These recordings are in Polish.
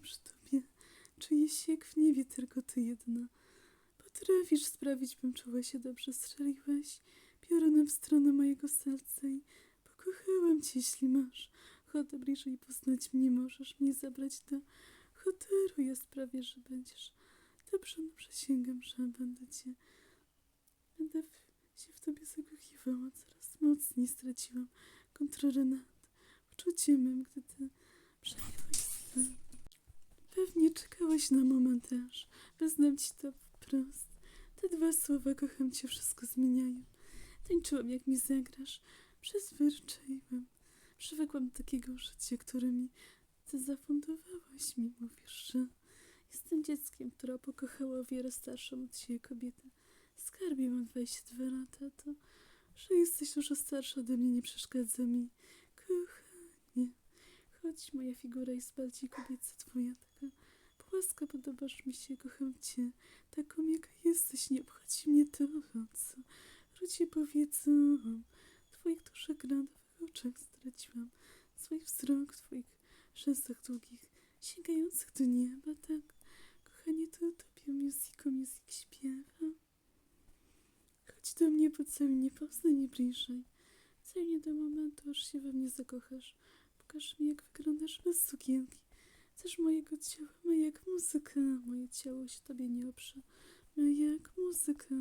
przy tobie. Się jak w niebie tylko ty jedna. Potrafisz sprawić, bym czuła się dobrze. Strzeliłeś piorunem w stronę mojego serca i pokochałam cię, jeśli masz ochotę bliżej poznać mnie. Możesz mnie zabrać do hotelu. Ja sprawię, że będziesz dobrze. No przysięgam, że będę cię... Będę w, się w tobie zakochiwała. Coraz mocniej straciłam kontrolę nad uczuciem gdy ty przejęłaś stan. Czekałaś na moment aż wyznam ci to wprost. Te dwa słowa kocham cię wszystko zmieniają. Tańczyłam jak mi zagrasz. Przyzwyczaiłam. Przywykłam takiego życia, które mi ty zafundowałaś mi. Mówisz, że jestem dzieckiem, która pokochała wiele starszą od siebie kobietę. Skarbie mam 22 lata, to że jesteś dużo starsza ode mnie nie przeszkadza mi. Kochanie, choć moja figura jest bardziej kobieca, twoja taka płaska, podobasz mi się, kocham cię. Taką jaka jesteś, nie obchodzi mnie to, co ludzie powiedzą. Twoich dużych grandowych oczach straciłam swój wzrok, twoich rzęsach długich, sięgających do nieba, tak. Kochanie, to tobie muzyką music śpiewa. Chodź do mnie, pocałuj mnie, poznaj mnie bliżej. Całuj mnie do momentu, aż się we mnie zakochasz. Pokaż mi, jak wyglądasz bez sukienki. Chcesz mojego ciała, ma jak muzyka. Moje ciało się tobie nie oprze. Ma jak muzyka.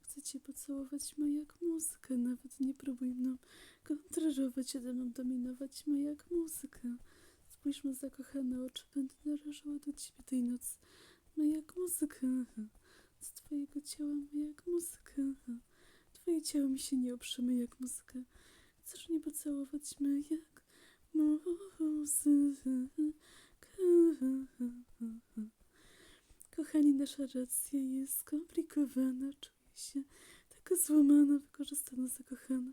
Chcę cię pocałować, ma jak muzyka. Nawet nie próbuj mną kontrolować, jedę mną dominować. Ma jak muzyka. Spójrz me zakochane oczy, będę narażała do ciebie tej nocy. Ma jak muzyka. Z twojego ciała ma jak muzyka. Twoje ciało mi się nie oprze, ma jak muzyka. Chcesz mnie pocałować, ma jak muzyka. Kochani, nasza racja jest skomplikowana. Czuję się taka złamana, wykorzystana, zakochana.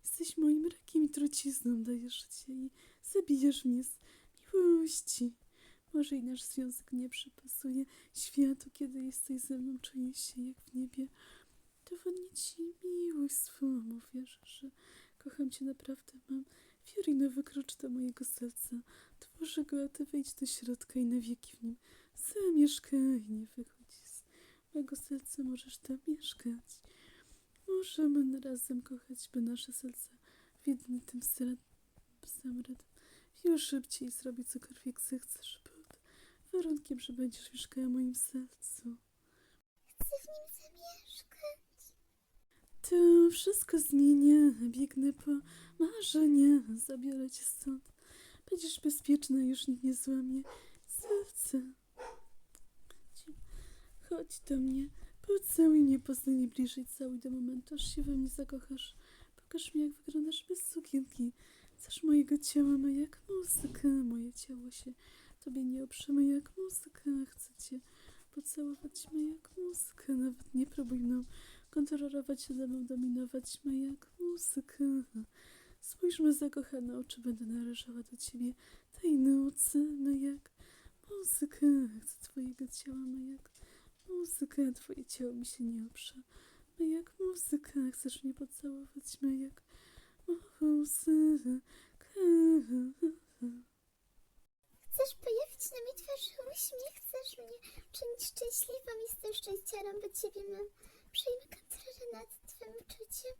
Jesteś moim rakiem i trucizną, dajesz życie i zabijasz mnie z miłości. Może i nasz związek nie przypasuje światu, kiedy jesteś ze mną, czuję się jak w niebie. Dowodnię ci miłość swą, wierzę, że kocham cię naprawdę, mam Fiorino, wykroczy do mojego serca. Tworzę go, a ty wejdź do środka i na wieki w nim zamieszkaj. Nie wychodź z mojego serca, możesz tam mieszkać. Możemy razem kochać, by nasze serca w jednym tym samym rytm już szybciej zrobić cokolwiek zechcesz, pod warunkiem, że będziesz mieszkała w moim sercu. Chcę w nim zamieszkać. To wszystko zmienię, biegnę po marzenia, zabiorę cię stąd. Będziesz bezpieczna, już nikt nie złamie serca. Chodź do mnie, pocałuj mnie, poznaj bliżej, całuj do momentu, aż się we mnie zakochasz. Pokaż mi, jak wyglądasz bez sukienki. Chcesz mojego ciała, ma jak muzyka. Moje ciało się tobie nie oprzyma jak muzyka. Chcę cię pocałować, ma jak muzyka. Nawet nie próbuj mną kontrolować się ze mną, dominować ma jak muzyka. Spójrzmy zakochane oczy, będę należała do ciebie tej nocy, ma jak muzyka. Chcę twojego ciała, ma jak muzyka. Twoje ciało mi się nie oprze. Ma jak muzyka. Chcesz mnie pocałować, ma jak muzyka. Chcesz pojawić na mi twarzy uśmiech, chcesz mnie czynić szczęśliwą, jestem szczęściarą, bo ciebie mam. Przejmę kontrolę nad twym uczuciem,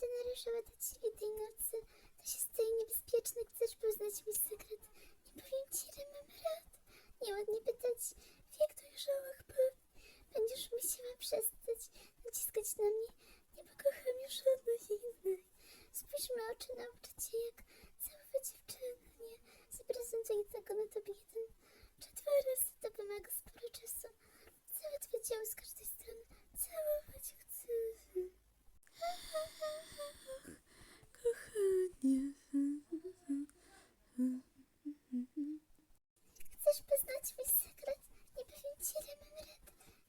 będę należała do ciebie tej nocy. To się staje niebezpieczne, chcesz poznać mój sekret. Nie powiem ci, ile mam rad. Nieładnie pytać, w jak dojrzałych ból. Będziesz musiała przestać naciskać na mnie. Nie pokocham już żadnej innej. Spójrzmy oczy, nauczę cię, jak całować dziewczyny. Nie zaprezentuję tego na tobie jeden czy dwa razy. To wymaga sporo czasu. Całe twoje ciało z każdej strony całować chcę. Kochanie. Chcesz poznać mój sekret? Nie powiem ci, rad.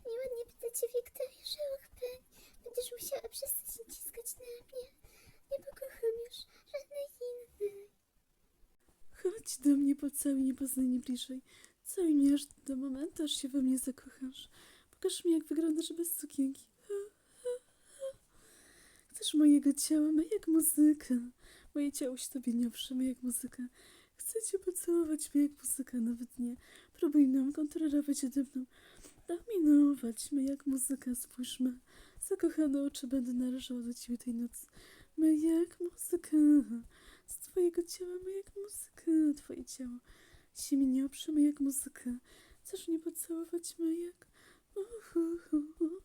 Nieładnie pytacie w jak dojrzałych pań. Będziesz musiała przestać naciskać na mnie. Nie pokocham już żadnej innej. Chodź do mnie, pocałuj mnie, poznaj mnie bliżej. Całuj mnie aż do momentu, aż się we mnie zakochasz. Pokaż mi, jak wyglądasz bez sukienki. Chcesz mojego ciała, jak muzyka. Moje ciało się tobie nie jak muzyka. Chcecie pocałować mnie jak muzyka, nawet nie. Próbuj nam kontrolować ode mną. Dominować mnie jak muzyka, spójrzmy. Zakochane oczy będę należała do ciebie tej nocy. My jak muzyka. Z twojego ciała my jak muzyka. Twoje ciało się mi nie oprze my jak muzyka. Chcesz mnie pocałować my jak muzyka.